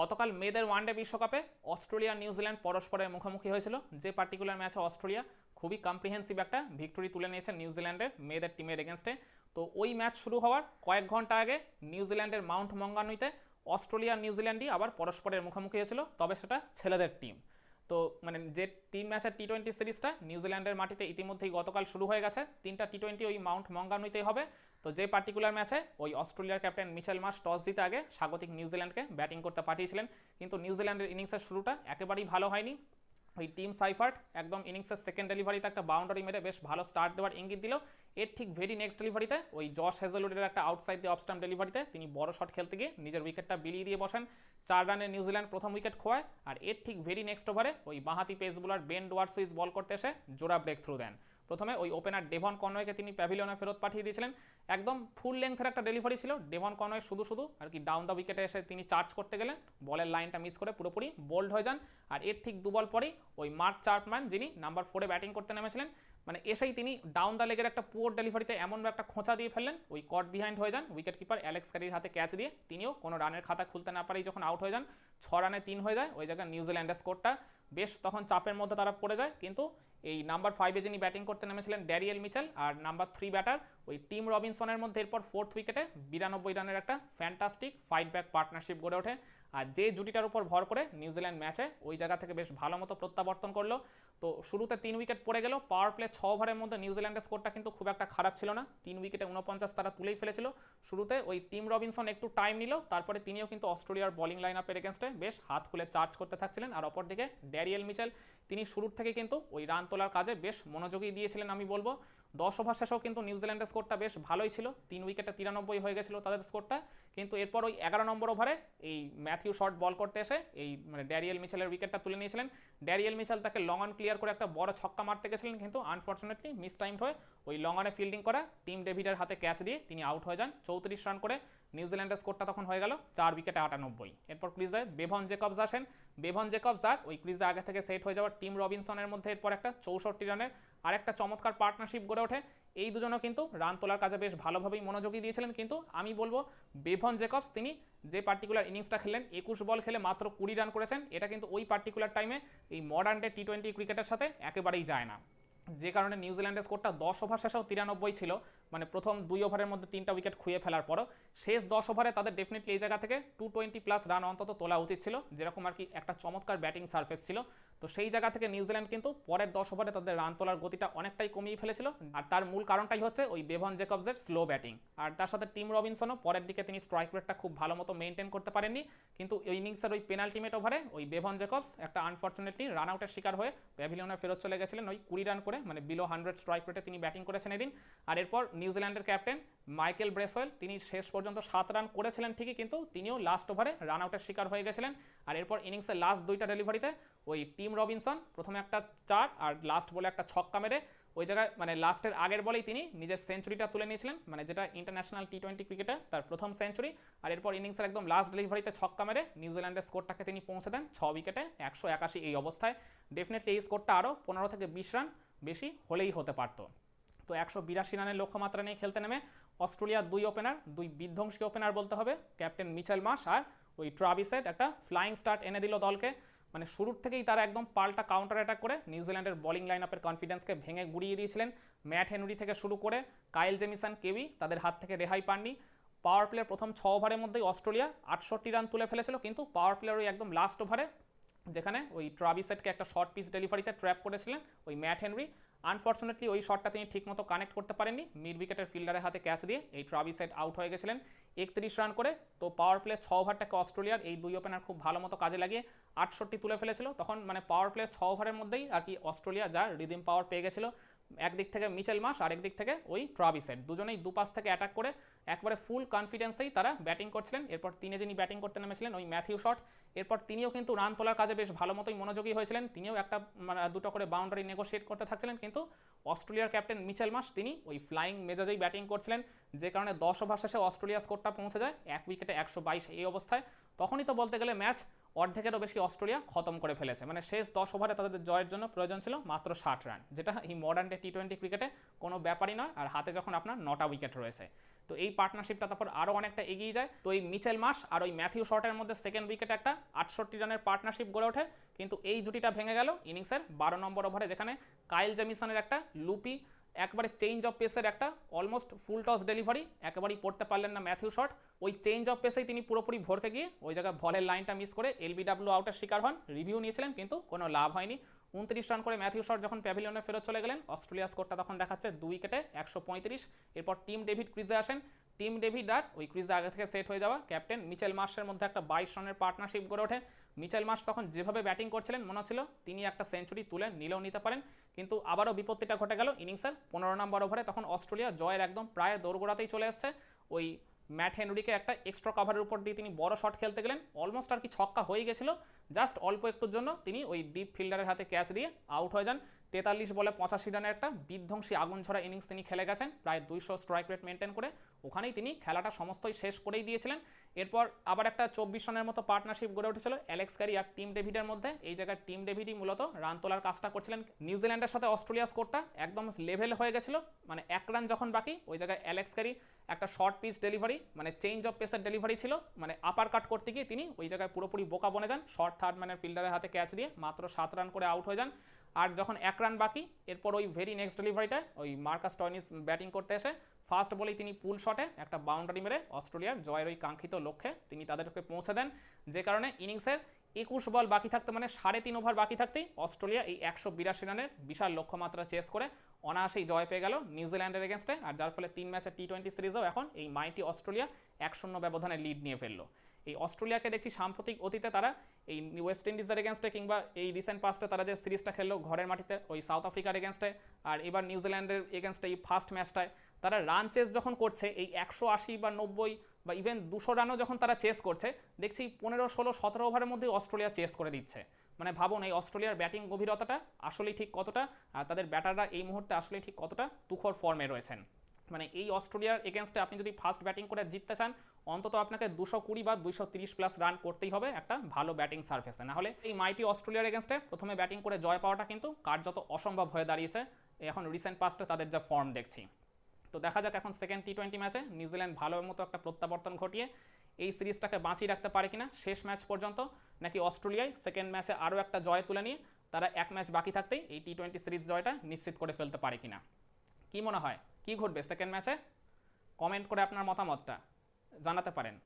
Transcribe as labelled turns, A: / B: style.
A: গতকাল মেয়েদের ওয়ানডে বিশ্বকাপে অস্ট্রেলিয়া নিউজিল্যান্ড পরস্পরের মুখোমুখি হয়েছিল। যে পার্টিকুলার ম্যাচে অস্ট্রেলিয়া খুবই কম্প্রিহেন্সিভ একটা ভিক্টোরি তুলে নিয়েছে নিউজিল্যান্ডের মেয়েদের টিমের এগেনস্টে তো ওই ম্যাচ শুরু হওয়ার কয়েক ঘণ্টা আগে নিউজিল্যান্ডের মাউন্ট মঙ্গানুইতে অস্ট্রেলিয়া নিউজিল্যান্ডই আবার পরস্পরের মুখোমুখি হয়েছিল, তবে সেটা ছেলেদের টিম তো মানে যে তিন ম্যাচের টি টোয়েন্টি সিরিজটা নিউজিল্যান্ডের মাটিতে ইতিমধ্যেই গতকাল শুরু হয়ে গেছে। তিনটা টি টোয়েন্টি ওই মাউন্ট মঙ্গানুইতেই হবে। তো যে পার্টিকুলার ম্যাচে ওই অস্ট্রেলিয়ার ক্যাপ্টেন মিচেল মাস টস দিতে আগে স্বাগতিক নিউজিল্যান্ডকে ব্যাটিং করতে পাঠিয়েছিলেন। কিন্তু নিউজিল্যান্ডের ইনিংসের শুরুটা একেবারেই ভালো হয়নি। ওই টিম সাইফার্ট একদম ইনিংসের সেকেন্ড ডেলিভারিতে একটা বাউন্ডারি মেরে বেশ ভালো স্টার্ট দেওয়ার ইঙ্গিত দিল। এর ঠিক ভেরি নেক্সট ডেলিভারিতে ওই জশ হেজেলউডের একটা আউটসাইড দিয়ে অফস্টাম ডেলিভারিতে তিনি বড় শট খেলতে গিয়ে নিজের উইকেটটা বিলিয়ে দিয়ে বসেন। চার রানে নিউজিল্যান্ড প্রথম উইকেট খোয়ায়, আর এর ঠিক ভেরি নেক্সট ওভারে ওই বাঁহাতি pace bowler Ben Dwarshuis bowl করতে এসে জোড়া ব্রেক থ্রু দেন। প্রথমে ওই ওপেনার ডেভন কনওয়েকে তিনি প্যাভিলিয়নে ফেরত পাঠিয়ে দিয়েছিলেন। একদম ফুল লেন্থের একটা ডেলিভারি ছিল। ডেভন কনওয়ে শুধু শুধু আর কি ডাউন দ্য উইকেটে এসে তিনি চার্জ করতে গেলেন। বলের লাইনটা মিস করে পুরোপুরি বোল্ড হয়ে যান। আর এর ঠিক দুবল পরেই ওই মার্ক চার্টম্যান যিনি নাম্বার ফোরে ব্যাটিং করতে নেমেছিলেন মানে এসেই তিনি ডাউন দ্য লেগের একটা পুয়ার ডেলিভারিতে এমন একটা খোঁচা দিয়ে ফেললেন। ওই কট বিহাইন্ড হয়ে যান। উইকেট কিপার অ্যালেক্স ক্যারির হাতে ক্যাচ দিয়ে তিনিও কোনো রানের খাতা খুলতে না পারেই যখন আউট হয়ে যান, ছ রানে তিন হয়ে যায়। ওই জায়গায় নিউজিল্যান্ডের স্কোরটা বেশ তখন চাপের মধ্যে তারা পড়ে যায়। কিন্তু এই নাম্বার ফাইভে যিনি ব্যাটিং করতে নেমেছিলেন, ড্যারিয়েল মিচেল, আর নাম্বার থ্রি ব্যাটার ওই টিম রবিনসনের মধ্যে এরপর ফোর্থ উইকেটে বিরানব্বই রানের একটা ফ্যান্টাস্টিক ফাইট ব্যাক পার্টনারশিপ গড়ে ওঠে। আর যে জুটিটার উপর ভর করে নিউজিল্যান্ড ম্যাচে ওই জায়গা থেকে বেশ ভালো মতো প্রত্যাবর্তন করল। তো শুরুতে তিন উইকেট পড়ে গেল পাওয়ার প্লে ছ ওভারের মধ্যে নিউজিল্যান্ডের স্কোরটা কিন্তু খুব একটা খারাপ ছিল না। তিন উইকেটে উনপঞ্চাশ তারা তুলেই ফেলেছিল। শুরুতে ওই টিম রবিনসন একটু টাইম নিল, তারপরে তিনিও কিন্তু অস্ট্রেলিয়ার বোলিং লাইন আপের এগেনস্টে বেশ হাত খুলে চার্জ করতে থাকছিলেন। আর অপরদিকে ড্যারিয়েল মিচেল, তিনি শুরুর থেকে কিন্তু ওই রান তোলার কাজে বেশ মনোযোগী দিয়েছিলেন আমি বলব। দশ ওভার শেষেও কিন্তু নিউজিল্যান্ডের স্কোরটা বেশ ভালোই ছিল, তিন উইকেটে তিরানব্বই হয়ে গেছিল তাদের স্কোরটা কিন্তু এরপর ওই এগারো নম্বর ওভারে এই ম্যাথিউ শর্ট বল করতে এসে এই মানে ড্যারিয়েল মিচেলের উইকেটটা তুলে নিয়েছিলেন। ড্যারিয়েল মিচেল তাকে লং অন ক্লিয়ার করে একটা বড় ছক্কা মারতে গেছিলেন, কিন্তু আনফর্চুনেটলি মিস টাইম হয়ে ওই লং অনে ফিল্ডিং করা টিম ডেভিডের হাতে ক্যাচ দিয়ে তিনি আউট হয়ে যান। চৌত্রিশ রান করে নিউজিল্যান্ডের স্কোরটা তখন হয়ে গেল চার উইকেটে আটানব্বই। এরপর ক্রিজে বেভন জেকবস আসেন। বেভন জেকবস আর ওই ক্রিজে আগে থেকে সেট হয়ে যাওয়ার টিম রবিনসনের মধ্যে এরপর একটা চৌষট্টি রানের আর একটা চমৎকার পার্টনারশিপ গড়ে ওঠে। এই দুজনও কিন্তু রান তোলার কাজে বেশ ভালোভাবেই মনোযোগী দিয়েছিলেন। কিন্তু আমি বলব, বেভন জেকবস তিনি যে পার্টিকুলার ইনিংসটা খেললেন, একুশ বল খেলে মাত্র কুড়ি রান করেছেন। এটা কিন্তু ওই পার্টিকুলার টাইমে এই মডার্ন ডে টি টোয়েন্টি ক্রিকেটের সাথে একেবারেই যায় না। যে কারণে নিউজিল্যান্ডের স্কোরটা দশ ওভার শেষেও তিরানব্বই ছিল। মানে প্রথম দুই ওভারের মধ্যে তিনটা উইকেট খুঁয়ে ফেলার পরও। শেষ দশ ওভারে তাদের ডেফিনেটলি এই জায়গা থেকে টু টোয়েন্টি প্লাস রান অন্তত তোলা উচিত ছিল। যেরকম আর কি একটা চমৎকার ব্যাটিং সার্ফেস ছিল। তো সেই জায়গা থেকে নিউজিল্যান্ড কিন্তু পরের দশ ওভারে তাদের রান তোলার গতিটা অনেকটাই কমিয়ে ফেলেছিল। আর তার মূল কারণটাই হচ্ছে ওই বেভন জেকবসের স্লো ব্যাটিং। আর তার সাথে টিম রবিনসনও পরের দিকে তিনি স্ট্রাইক রেটটা খুব ভালো মতো মেনটেন করতে পারেননি। কিন্তু ওই ইনিংসের ওই পেনাল্টিমেট ওভারে ওই বেভন জেকবস একটা আনফর্চুনেটলি রান আউটের শিকার হয়ে প্যাভিলিয়নে ফেরত চলে গেছিলেন। ওই কুড়ি রান করে মানে বিলো হান্ড্রেড স্ট্রাইক রেটে তিনি ব্যাটিং করেছেন এদিন। আর এরপর নিউজিল্যান্ডের ক্যাপ্টেন মাইকেল ব্রেসওয়েল, তিনি শেষ পর্যন্ত সাত রান করেছিলেন ঠিকই, কিন্তু তিনিও লাস্ট ওভারে রান আউটের শিকার হয়ে গেছিলেন। আর এরপর ইনিংসের লাস্ট দুইটা ডেলিভারিতে ওই টিম রবিনসন, প্রথমে একটা চার আর লাস্ট বলে একটা ছক্কা মেরে ওই জায়গায় মানে লাস্টের আগের বলেই তিনি নিজের সেঞ্চুরিটা তুলে নিয়েছিলেন মানে যেটা ইন্টারন্যাশনাল টি টোয়েন্টি ক্রিকেটে তার প্রথম সেঞ্চুরি আর এরপর ইনিংসের একদম লাস্ট ডেলিভারিতে ছক্কা মেরে নিউজিল্যান্ডের স্কোরটাকে তিনি পৌঁছে দেন ছ উইকেটে একশো একাশি এই অবস্থায়। ডেফিনেটলি এই স্কোরটা আরও পনেরো থেকে বিশ রান বেশি হলেই হতে পারতো। তো একশো বিরাশি রানের লক্ষ্যমাত্রা নিয়ে খেলতে নেমে অস্ট্রেলিয়ার দুই ওপেনার দুই বিধ্বংসী ওপেনার বলতে হবে, ক্যাপ্টেন মিচেল মাস আর ওই ট্রাভিসেট একটা ফ্লাইং স্টার্ট এনে দিল দলকে। মানে শুরুর থেকেই তারা একদম পাল্টা কাউন্টার অ্যাটাক করে নিউজিল্যান্ডের বোলিং লাইন আপের কনফিডেন্সকে ভেঙে গুড়িয়ে দিয়েছিলেন। ম্যাট হেনরি থেকে শুরু করে কাইল জেমিসন কেবি তাদের হাত থেকে রেহাই পাননি। পাওয়ার প্লেয়ার প্রথম ছ ওভারের মধ্যেই অস্ট্রেলিয়া আটষট্টি রান তুলে ফেলেছিল, কিন্তু পাওয়ার প্লেয়ার ওই একদম লাস্ট ওভারে যেখানে ওই ট্রাভিসেটকে একটা শর্ট পিস ডেলিভারিতে ট্র্যাপ করেছিলেন ওই ম্যাট হেনরি আনফর্চুনেটলি ওই শটটা তিনি ঠিকমতো কানেক্ট করতে পারেননি। মিড উইকেটের ফিল্ডারের হাতে ক্যাচ দিয়ে এই ট্রাভি সেট আউট হয়ে গেছিলেন। একত্রিশ রান করে, তো পাওয়ার প্লে ছ ওভারটাকে অস্ট্রেলিয়ার এই দুই ওপেনার খুব ভালো মতো কাজে লাগিয়ে আটষট্টি তুলে ফেলেছিল। তখন মানে পাওয়ার প্লে ছ ওভারের মধ্যেই আর কি অস্ট্রেলিয়া যা রিদিম পাওয়ার পেয়ে গেছিল একদিক থেকে মিচেল মাস আরেক দিক থেকে ওই ট্রাভি সেট। দুজনেই দুপাশ থেকে অ্যাটাক করে একবারে ফুল কনফিডেন্সেই তারা ব্যাটিং করছিলেন। এরপর তিনি যিনি ব্যাটিং করতে নেমেছিলেন, ওই ম্যাথিউ শট এরপর তিনিও কিন্তু রান তোলার কাজে বেশ ভালো মতোই মনোযোগী হয়েছিলেন। তিনিও একটা মানে দুটো করে বাউন্ডারি নেগোশিয়েট করতে থাকছিলেন। কিন্তু অস্ট্রেলিয়ার ক্যাপ্টেন মিচেল মাস, তিনি ওই ফ্লাইং মেজাজেই ব্যাটিং করছিলেন। যে কারণে দশ ওভার শেষে অস্ট্রেলিয়া স্কোরটা পৌঁছে যায়। এক উইকেটে একশো বাইশ এই অবস্থায়। তখনই তো বলতে গেলে ম্যাচ অর্ধেকেরও বেশি অস্ট্রেলিয়া খতম করে ফেলেছে। মানে শেষ দশ ওভারে তাদের জয়ের জন্য প্রয়োজন ছিল মাত্র ষাট রান। যেটা এই মডার্ন ডে টি টোয়েন্টি ক্রিকেটে কোনো ব্যাপারই নয়। আর হাতে যখন আপনার নটা উইকেট রয়েছে। তো এই পার্টনারশিপটা তারপর আরও অনেকটা এগিয়ে যায়। তো এই মিচেল মাস আর ওই ম্যাথিউ শর্টের মধ্যে সেকেন্ড উইকেটে একটা আটষট্টি রানের পার্টনারশিপ গড়ে ওঠে। কিন্তু এই জুটিটা ভেঙে গেল। ইনিংসের বারো নম্বর ওভারে যেখানে কাইল জেমিসনের একটা লুপি একবারে চেঞ্জ অফ পেসের একটা অলমোস্ট ফুল টস ডেলিভারি একেবারেই পড়তে পারলেন না ম্যাথিউ শট ওই চেঞ্জ অফ পেসেই তিনি পুরোপুরি ভরকে গিয়ে ওই জায়গায় বলের লাইনটা মিস করে এলবিডাব্লিউ আউটের শিকার হন। রিভিউ নিয়েছিলেন, কিন্তু কোনো লাভ হয়নি। উনত্রিশ রান করে ম্যাথিউ শট যখন প্যাভিলিয়নে ফেরত চলে গেলেন অস্ট্রেলিয়া স্কোরটা তখন দেখাচ্ছে দুই উইকেটে একশো এরপর টিম ডেভিড ক্রিজে আসেন। টিম ডেভিড আর ওই ক্রিজে আগে থেকে সেট হয়ে যাওয়া। ক্যাপ্টেন মিচেল মার্শের মধ্যে একটা বাইশ রানের পার্টনারশিপ গড়ে ওঠে। মিচেল মাস তখন যেভাবে ব্যাটিং করছিলেন, মনে হচ্ছিল তিনি একটা সেঞ্চুরি তুলে নিলেও নিতে পারেন। কিন্তু আবারও বিপত্তিটা ঘটে গেল ইনিংসের। পনেরো নম্বর ওভারে তখন অস্ট্রেলিয়া জয়ের একদম প্রায় দৌড়গোড়াতেই চলে এসছে। ওই ম্যাট হেনরিকে একটা এক্সট্রা কাভারের উপর দিয়ে তিনি বড় শট খেলতে গেলেন। অলমোস্ট আর কি ছক্কা হয়ে গেছিল। জাস্ট অল্প একটুর জন্য তিনি ওই ডিপ ফিল্ডারের হাতে ক্যাচ দিয়ে আউট হয়ে যান। তেতাল্লিশ বলে পঁচাশি রানের একটা বিধ্বংসী আগুন ছড়া ইনিংস তিনি খেলে গেছেন, প্রায় দুইশো স্ট্রাইক রেট মেনটেন করে ওখানেই তিনি খেলাটা সমস্তই শেষ করেই দিয়েছিলেন। এরপর আবার একটা চব্বিশ রানের মতো পার্টনারশিপ গড়ে উঠেছিল অ্যালেক্স ক্যারি আর টিম ডেভিডের মধ্যে। এই জায়গায় টিম ডেভিডই মূলত রান তোলার কাজটা করছিলেন। নিউজিল্যান্ডের সাথে অস্ট্রেলিয়া স্কোরটা একদম লেভেল হয়ে গেছিল মানে এক রান যখন বাকি, ওই জায়গায় অ্যালেক্স ক্যারি একটা শর্ট পিচ ডেলিভারি মানে চেঞ্জ অফ পেসের ডেলিভারি ছিল মানে আপার কাট করতে গিয়ে তিনি ওই জায়গায় পুরোপুরি বোকা বনে যান। শর্ট থার্ড ম্যানের ফিল্ডারের হাতে ক্যাচ দিয়ে মাত্র সাত রান করে আউট হয়ে যান। আর যখন এক রান বাকি, এরপর ওই ভেরি নেক্সট ডেলিভারিটা ওই মার্কাস টয়নিস ব্যাটিং করতে এসে ফার্স্ট বলেই তিনি পুল শটে একটা বাউন্ডারি মেরে অস্ট্রেলিয়ার জয়ের ওই কাঙ্ক্ষিত লক্ষ্যে তিনি তাদেরকে পৌঁছে দেন। যে কারণে ইনিংসের একুশ বল বাকি থাকতে মানে সাড়ে তিন ওভার বাকি থাকতেই অস্ট্রেলিয়া এই একশো বিরাশি রানের বিশাল লক্ষ্যমাত্রা চেস করে অনায়াসেই জয় পেয়ে গেল নিউজিল্যান্ডের এগেনস্টে আর যার ফলে তিন ম্যাচের টি টোয়েন্টি সিরিজেও এখন এই মাইটি অস্ট্রেলিয়া এক শূন্য ব্যবধানে লিড নিয়ে ফেলল। এই অস্ট্রেলিয়াকে দেখছি সাম্প্রতিক অতীতে তারা এই ওয়েস্ট ইন্ডিজের এগেনস্টে কিংবা এই রিসেন্ট পাস্টে তারা যে সিরিজটা খেললো ঘরের মাটিতে, ওই সাউথ আফ্রিকার এগেনস্টে আর এবার নিউজিল্যান্ডের এগেনস্টে এই ফার্স্ট ম্যাচটায় তারা রান চেস যখন করছে, এই একশো আশি বা নব্বই বা ইভেন দুশো রানও যখন তারা চেস করছে, দেখছি পনেরো, ষোলো, সতেরো ওভারের মধ্যে অস্ট্রেলিয়া চেস করে দিচ্ছে। মানে ভাবুন, এই অস্ট্রেলিয়ার ব্যাটিং গভীরতাটা আসলেই ঠিক কতটা, আর তাদের ব্যাটাররা এই মুহূর্তে আসলেই ঠিক কতটা তুখর ফর্মে রয়েছেন। মানে এই অস্ট্রেলিয়ার এগেনস্টে আপনি যদি ফার্স্ট ব্যাটিং করে জিততে চান, অন্তত আপনাকে দুশো কুড়ি বা দুইশো তিরিশ প্লাস রান করতেই হবে একটা ভালো ব্যাটিং সার্ফেসে না হলে এই মাইটি অস্ট্রেলিয়ার এগেনস্টে প্রথমে ব্যাটিং করে জয় পাওয়াটা কিন্তু কার্যত অসম্ভব হয়ে দাঁড়িয়েছে, এখন রিসেন্ট পাস্টে তাদের যা ফর্ম দেখছি। তো দেখা যাক এখন সেকেন্ড টি টোয়েন্টি ম্যাচে নিউজিল্যান্ড ভালো মতো একটা প্রত্যাবর্তন ঘটিয়ে এই সিরিজটাকে বাঁচিয়ে রাখতে পারে কিনা, শেষ ম্যাচ পর্যন্ত নাকি অস্ট্রেলিয়ায় সেকেন্ড ম্যাচে আরও একটা জয় তুলে নিয়ে তারা এক ম্যাচ বাকি থাকতেই এই টি টোয়েন্টি সিরিজ জয়টা নিশ্চিত করে ফেলতে পারে কিনা। কি মনে হয়? কি ঘটবে? সেকেন্ড ম্যাচে কমেন্ট করে আপনার মতামতটা জানাতে পারেন।